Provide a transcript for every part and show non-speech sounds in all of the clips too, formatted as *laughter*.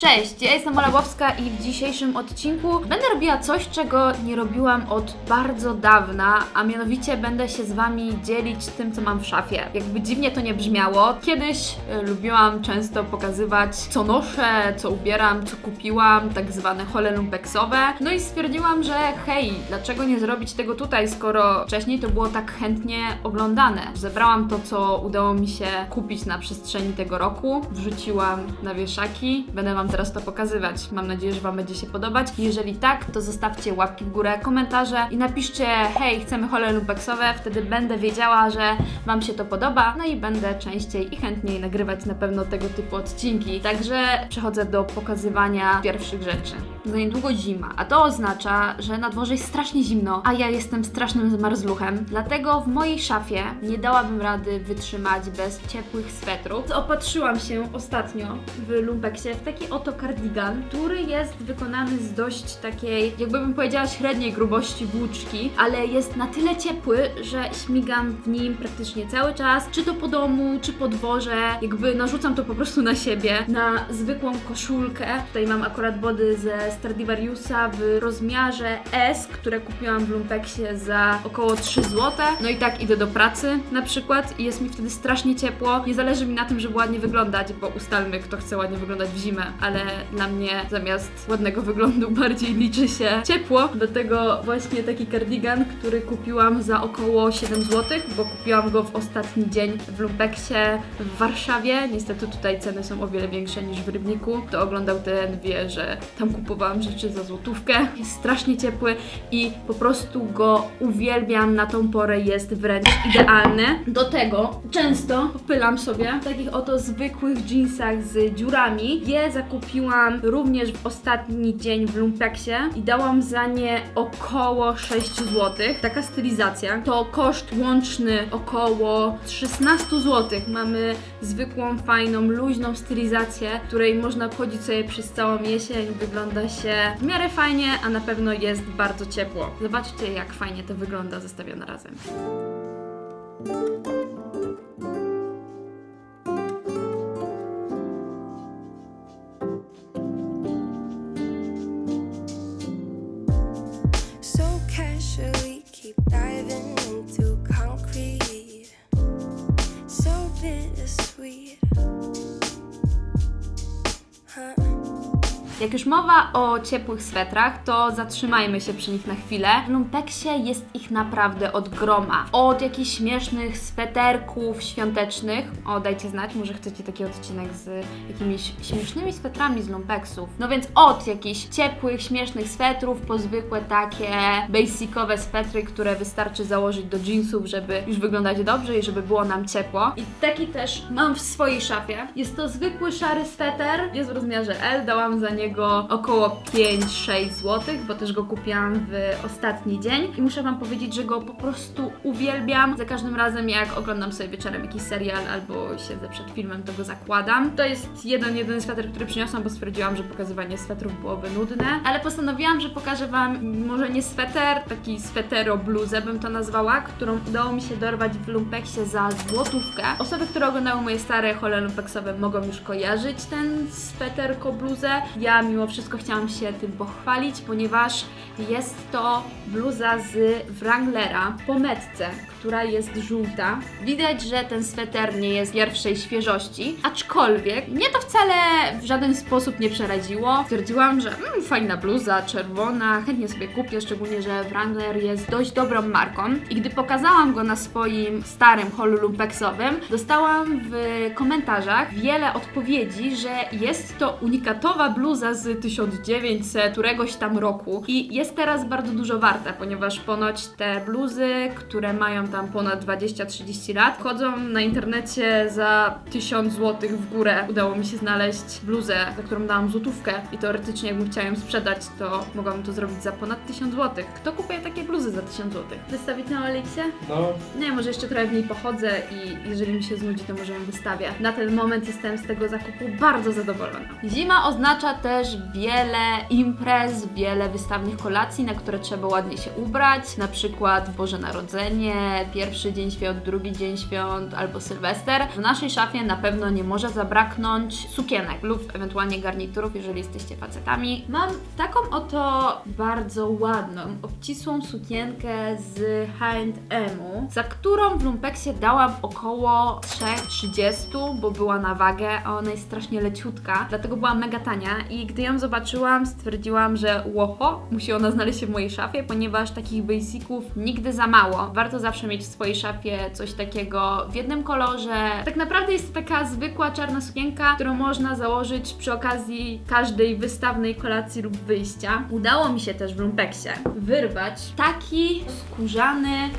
Cześć, ja jestem Ola i w dzisiejszym odcinku będę robiła coś, czego nie robiłam od bardzo dawna, a mianowicie będę się z Wami dzielić tym, co mam w szafie. Jakby dziwnie to nie brzmiało, kiedyś e, lubiłam często pokazywać, co noszę, co ubieram, co kupiłam, tak zwane hole lumpeksowe. No i stwierdziłam, że hej, dlaczego nie zrobić tego tutaj, skoro wcześniej to było tak chętnie oglądane. Zebrałam to, co udało mi się kupić na przestrzeni tego roku, wrzuciłam na wieszaki, będę Wam teraz to pokazywać. Mam nadzieję, że Wam będzie się podobać. Jeżeli tak, to zostawcie łapki w górę, komentarze i napiszcie hej, chcemy hole lumpeksowe, wtedy będę wiedziała, że Wam się to podoba, no i będę częściej i chętniej nagrywać na pewno tego typu odcinki. Także przechodzę do pokazywania pierwszych rzeczy. Za niedługo zima, a to oznacza, że na dworze jest strasznie zimno, a ja jestem strasznym zmarzluchem. Dlatego w mojej szafie nie dałabym rady wytrzymać bez ciepłych swetrów. Opatrzyłam się ostatnio w lumpeksie w taki oto kardigan, który jest wykonany z dość takiej, jakbym powiedziała, średniej grubości włóczki, ale jest na tyle ciepły, że śmigam w nim praktycznie cały czas, czy to po domu, czy po dworze, jakby narzucam to po prostu na siebie, na zwykłą koszulkę. Tutaj mam akurat body ze Stradivariusa w rozmiarze S, które kupiłam w lumpeksie za około 3 zł. No i tak idę do pracy na przykład i jest mi wtedy strasznie ciepło. Nie zależy mi na tym, żeby ładnie wyglądać, bo ustalmy, kto chce ładnie wyglądać w zimę, ale dla mnie zamiast ładnego wyglądu *laughs* bardziej liczy się ciepło. Dlatego właśnie taki kardigan, który kupiłam za około 7 zł, bo kupiłam go w ostatni dzień w lumpeksie w Warszawie. Niestety tutaj ceny są o wiele większe niż w Rybniku. Kto oglądał ten wie, że tam kupowałam rzeczy za złotówkę. Jest strasznie ciepły i po prostu go uwielbiam na tą porę, jest wręcz idealny. Do tego często popylam sobie w takich oto zwykłych jeansach z dziurami. Je zakupiłam również w ostatni dzień w Lumpeksie i dałam za nie około 6 zł. Taka stylizacja. To koszt łączny około 16 zł. Mamy zwykłą, fajną, luźną stylizację, której można wchodzić sobie przez całą jesień. Wygląda się w miarę fajnie, a na pewno jest bardzo ciepło. Zobaczcie, jak fajnie to wygląda zestawione razem. Diving into concrete. So bittersweet. Jak już mowa o ciepłych swetrach, to zatrzymajmy się przy nich na chwilę. W lumpeksie jest ich naprawdę od groma. Od jakichś śmiesznych sweterków świątecznych. O, dajcie znać, może chcecie taki odcinek z jakimiś śmiesznymi swetrami z lumpeksów. No więc od jakichś ciepłych, śmiesznych swetrów po zwykłe takie basicowe swetry, które wystarczy założyć do jeansów, żeby już wyglądać dobrze i żeby było nam ciepło. I taki też mam w swojej szafie. Jest to zwykły szary sweter, jest w rozmiarze L, dałam za niego około 5-6 zł, bo też go kupiłam w ostatni dzień i muszę Wam powiedzieć, że go po prostu uwielbiam. Za każdym razem jak oglądam sobie wieczorem jakiś serial albo siedzę przed filmem, to go zakładam. To jest jeden, jedyny sweter, który przyniosłam, bo stwierdziłam, że pokazywanie swetrów byłoby nudne, ale postanowiłam, że pokażę Wam może nie sweter, taki swetero bluzę bym to nazwała, którą udało mi się dorwać w lumpeksie za złotówkę. Osoby, które oglądały moje stare hole lumpeksowe mogą już kojarzyć ten sweterko bluzę. Ja mimo wszystko chciałam się tym pochwalić, ponieważ jest to bluza z Wranglera po metce, która jest żółta. Widać, że ten sweter nie jest pierwszej świeżości, aczkolwiek mnie to wcale w żaden sposób nie przeraziło. Stwierdziłam, że mm, fajna bluza, czerwona, chętnie sobie kupię, szczególnie, że Wrangler jest dość dobrą marką. I gdy pokazałam go na swoim starym holu lumpeksowym, dostałam w komentarzach wiele odpowiedzi, że jest to unikatowa bluza z 1900 któregoś tam roku i jest teraz bardzo dużo warta, ponieważ ponoć te bluzy, które mają tam ponad 20-30 lat, chodzą na internecie za 1000 zł w górę. Udało mi się znaleźć bluzę, za którą dałam złotówkę i teoretycznie jakbym chciała ją sprzedać, to mogłabym to zrobić za ponad 1000 zł. Kto kupuje takie bluzy za 1000 zł? Wystawić na Olixie? No, Nie, może jeszcze trochę w niej pochodzę i jeżeli mi się znudzi, to może ją wystawię. Na ten moment jestem z tego zakupu bardzo zadowolona. Zima oznacza też też wiele imprez, wiele wystawnych kolacji, na które trzeba ładnie się ubrać, na przykład Boże Narodzenie, pierwszy dzień świąt, drugi dzień świąt albo Sylwester. W naszej szafie na pewno nie może zabraknąć sukienek lub ewentualnie garniturów, jeżeli jesteście facetami. Mam taką oto bardzo ładną, obcisłą sukienkę z H&M-u, za którą w Lumpeksie dałam około 3,30, bo była na wagę, a ona jest strasznie leciutka, dlatego była mega tania i gdy ją zobaczyłam, stwierdziłam, że łoho, musi ona znaleźć się w mojej szafie, ponieważ takich basiców nigdy za mało. Warto zawsze mieć w swojej szafie coś takiego w jednym kolorze. Tak naprawdę jest to taka zwykła czarna sukienka, którą można założyć przy okazji każdej wystawnej kolacji lub wyjścia. Udało mi się też w Lumpeksie wyrwać taki skórzany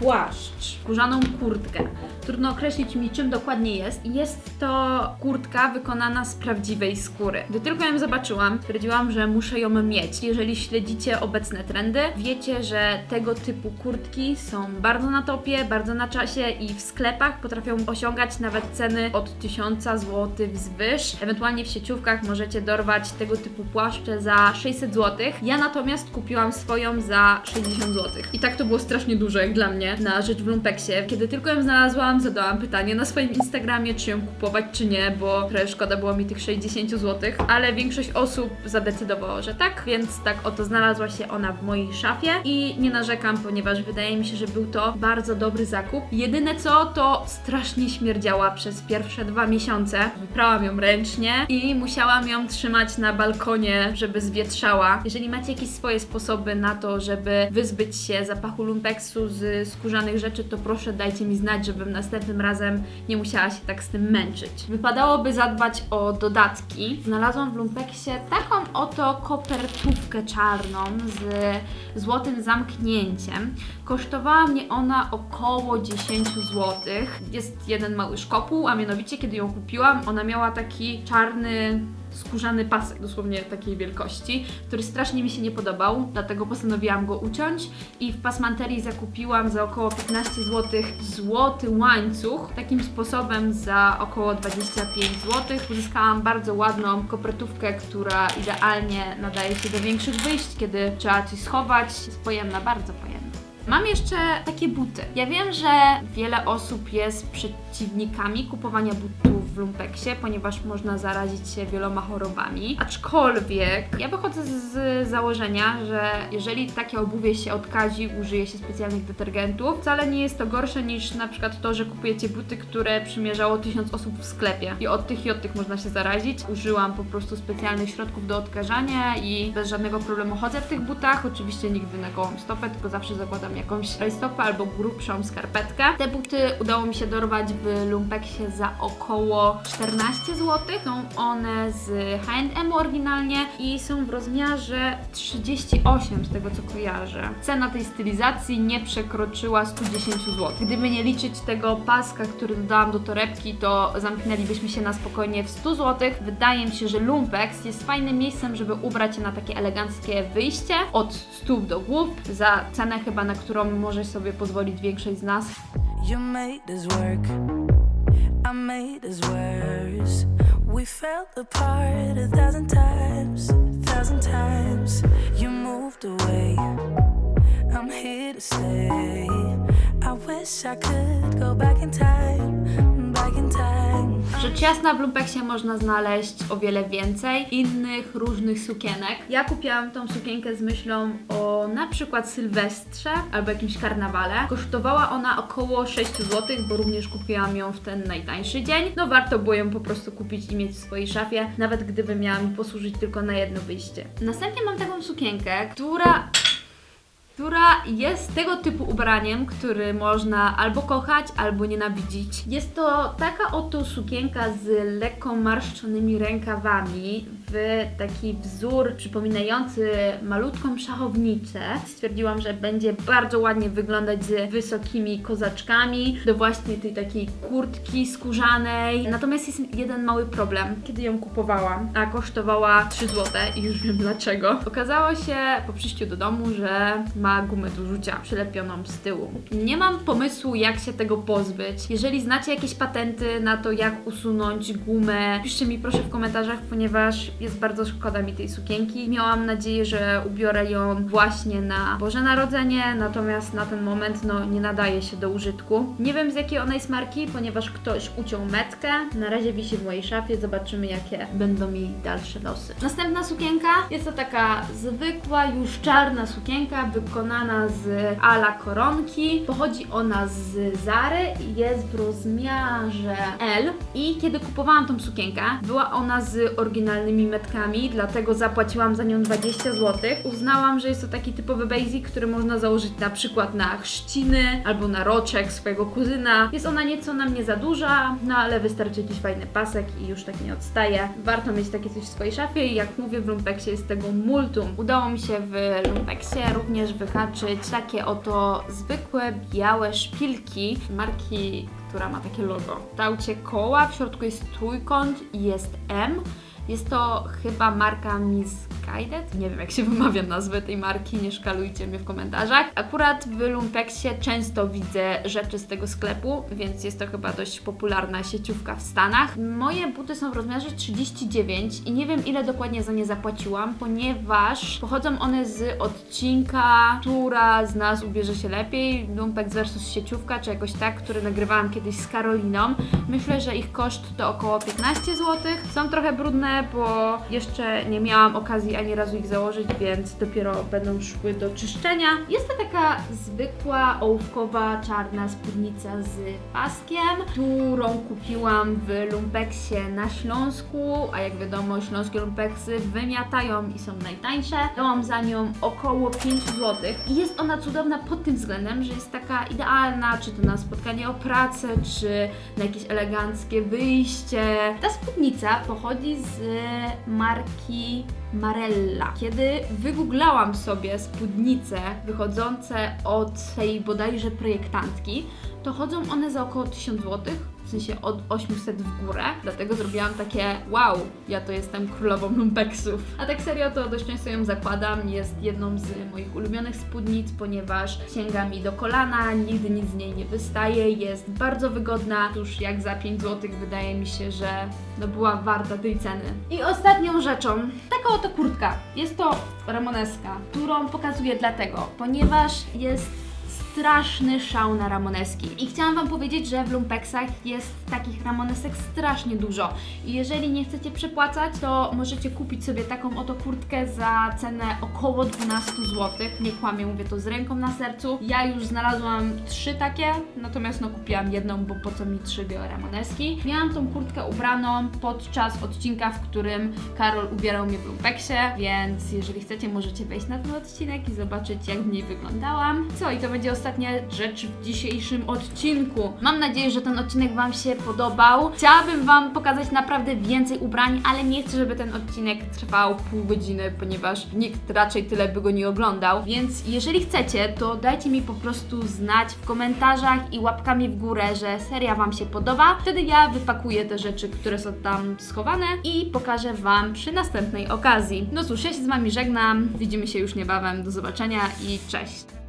płaszcz, skórzaną kurtkę. Trudno określić mi, czym dokładnie jest. Jest to kurtka wykonana z prawdziwej skóry. Gdy tylko ją zobaczyłam, stwierdziłam, że muszę ją mieć. Jeżeli śledzicie obecne trendy, wiecie, że tego typu kurtki są bardzo na topie, bardzo na czasie i w sklepach potrafią osiągać nawet ceny od 1000 zł wzwyż. Ewentualnie w sieciówkach możecie dorwać tego typu płaszcze za 600 zł. Ja natomiast kupiłam swoją za 60 zł. I tak to było strasznie dużo jak dla mnie na rzecz w Lumpeksie. Kiedy tylko ją znalazłam, zadałam pytanie na swoim Instagramie, czy ją kupować, czy nie, bo trochę szkoda było mi tych 60 zł, ale większość osób zadecydowało, że tak, więc tak oto znalazła się ona w mojej szafie i nie narzekam, ponieważ wydaje mi się, że był to bardzo dobry zakup. Jedyne co, to strasznie śmierdziała przez pierwsze dwa miesiące. Wyprałam ją ręcznie i musiałam ją trzymać na balkonie, żeby zwietrzała. Jeżeli macie jakieś swoje sposoby na to, żeby wyzbyć się zapachu lumpeksu z skórzanych rzeczy, to proszę dajcie mi znać, żebym następnym razem nie musiała się tak z tym męczyć. Wypadałoby zadbać o dodatki. Znalazłam w lumpeksie taką oto kopertówkę czarną z złotym zamknięciem. Kosztowała mnie ona około 10 zł. Jest jeden mały szkopuł, a mianowicie kiedy ją kupiłam, ona miała taki czarny skórzany pasek, dosłownie takiej wielkości, który strasznie mi się nie podobał, dlatego postanowiłam go uciąć i w pasmanterii zakupiłam za około 15 zł złoty łańcuch. Takim sposobem za około 25 zł uzyskałam bardzo ładną kopertówkę, która idealnie nadaje się do większych wyjść, kiedy trzeba coś schować. Jest pojemna, bardzo pojemna. Mam jeszcze takie buty. Ja wiem, że wiele osób jest przeciwnikami kupowania butów w lumpeksie, ponieważ można zarazić się wieloma chorobami. Aczkolwiek ja wychodzę z założenia, że jeżeli takie obuwie się odkazi, użyje się specjalnych detergentów, wcale nie jest to gorsze niż na przykład to, że kupujecie buty, które przymierzało tysiąc osób w sklepie. I od tych i od tych można się zarazić. Użyłam po prostu specjalnych środków do odkażania i bez żadnego problemu chodzę w tych butach. Oczywiście nigdy na gołą stopę, tylko zawsze zakładam jakąś rajstopę albo grubszą skarpetkę. Te buty udało mi się dorwać w lumpeksie za około 14 zł. Są one z H&M oryginalnie i są w rozmiarze 38 z tego co kojarzę. Cena tej stylizacji nie przekroczyła 110 zł. Gdyby nie liczyć tego paska, który dodałam do torebki, to zamknęlibyśmy się na spokojnie w 100 zł. Wydaje mi się, że Lumpex jest fajnym miejscem, żeby ubrać się na takie eleganckie wyjście od stóp do głów za cenę chyba, na którą może sobie pozwolić większość z nas. You made this work, I made this worse. We fell apart a thousand times, a thousand times. You moved away, I'm here to stay. I wish I could go back in time. Rzecz jasna, w lumpeksie można znaleźć o wiele więcej innych różnych sukienek. Ja kupiłam tą sukienkę z myślą o na przykład Sylwestrze albo jakimś karnawale. Kosztowała ona około 6 zł, bo również kupiłam ją w ten najtańszy dzień. No warto było ją po prostu kupić i mieć w swojej szafie, nawet gdyby miała mi posłużyć tylko na jedno wyjście. Następnie mam taką sukienkę, która która jest tego typu ubraniem, który można albo kochać, albo nienawidzić. Jest to taka oto sukienka z lekko marszczonymi rękawami w taki wzór przypominający malutką szachownicę. Stwierdziłam, że będzie bardzo ładnie wyglądać z wysokimi kozaczkami do właśnie tej takiej kurtki skórzanej. Natomiast jest jeden mały problem. Kiedy ją kupowałam, a kosztowała 3 zł i już wiem dlaczego. Okazało się po przyjściu do domu, że ma gumę do rzucia przylepioną z tyłu. Nie mam pomysłu, jak się tego pozbyć. Jeżeli znacie jakieś patenty na to, jak usunąć gumę, piszcie mi proszę w komentarzach, ponieważ jest bardzo szkoda mi tej sukienki. Miałam nadzieję, że ubiorę ją właśnie na Boże Narodzenie, natomiast na ten moment no nie nadaje się do użytku. Nie wiem z jakiej ona jest marki, ponieważ ktoś uciął metkę. Na razie wisi w mojej szafie, zobaczymy jakie będą jej dalsze losy. Następna sukienka jest to taka zwykła, już czarna sukienka wykonana z ala koronki. Pochodzi ona z Zary i jest w rozmiarze L. I kiedy kupowałam tą sukienkę, była ona z oryginalnymi metkami, dlatego zapłaciłam za nią 20 zł. Uznałam, że jest to taki typowy basic, który można założyć na przykład na chrzciny albo na roczek swojego kuzyna. Jest ona nieco na mnie za duża, no ale wystarczy jakiś fajny pasek i już tak nie odstaje. Warto mieć takie coś w swojej szafie i jak mówię, w lumpeksie jest tego multum. Udało mi się w lumpeksie również wyhaczyć takie oto zwykłe białe szpilki marki, która ma takie logo. W kształcie koła, w środku jest trójkąt i jest M. Jest to chyba marka Misguided. Nie wiem, jak się *laughs* wymawia nazwę tej marki, nie szkalujcie mnie w komentarzach. Akurat w Lumpeksie często widzę rzeczy z tego sklepu, więc jest to chyba dość popularna sieciówka w Stanach. Moje buty są w rozmiarze 39 i nie wiem, ile dokładnie za nie zapłaciłam, ponieważ pochodzą one z odcinka, która z nas ubierze się lepiej, Lumpex versus sieciówka, czy jakoś tak, który nagrywałam kiedyś z Karoliną. Myślę, że ich koszt to około 15 zł. Są trochę brudne, bo jeszcze nie miałam okazji ani razu ich założyć, więc dopiero będą szły do czyszczenia. Jest to taka zwykła ołówkowa czarna spódnica z paskiem, którą kupiłam w Lumpeksie na Śląsku, a jak wiadomo śląskie lumpeksy wymiatają i są najtańsze. Dałam za nią około 5 zł i jest ona cudowna pod tym względem, że jest taka idealna, czy to na spotkanie o pracę, czy na jakieś eleganckie wyjście. Ta spódnica pochodzi z marki Marella. Kiedy wygooglałam sobie spódnice wychodzące od tej bodajże projektantki, to chodzą one za około 1000 zł, sensie od 800 w górę. Dlatego zrobiłam takie wow, ja to jestem królową lumpeksów. A tak serio to dość często ją zakładam, jest jedną z moich ulubionych spódnic, ponieważ sięga mi do kolana, nigdy nic z niej nie wystaje, jest bardzo wygodna, już jak za 5 zł wydaje mi się, że no była warta tej ceny. I ostatnią rzeczą, taka oto kurtka. Jest to ramoneska, którą pokazuję dlatego, ponieważ jest straszny szał na ramoneski. I chciałam Wam powiedzieć, że w lumpeksach jest takich ramonesek strasznie dużo. I jeżeli nie chcecie przepłacać, to możecie kupić sobie taką oto kurtkę za cenę około 12 zł. Nie kłamię, mówię to z ręką na sercu. Ja już znalazłam trzy takie, natomiast no kupiłam jedną, bo po co mi trzy białe ramoneski. Miałam tą kurtkę ubraną podczas odcinka, w którym Karol ubierał mnie w lumpeksie, więc jeżeli chcecie, możecie wejść na ten odcinek i zobaczyć, jak w niej wyglądałam. Co, i to będzie ostatnia rzecz w dzisiejszym odcinku. Mam nadzieję, że ten odcinek Wam się podobał. Chciałabym Wam pokazać naprawdę więcej ubrań, ale nie chcę, żeby ten odcinek trwał pół godziny, ponieważ nikt raczej tyle by go nie oglądał. Więc jeżeli chcecie, to dajcie mi po prostu znać w komentarzach i łapkami w górę, że seria Wam się podoba. Wtedy ja wypakuję te rzeczy, które są tam schowane i pokażę Wam przy następnej okazji. No cóż, ja się z Wami żegnam. Widzimy się już niebawem. Do zobaczenia i cześć!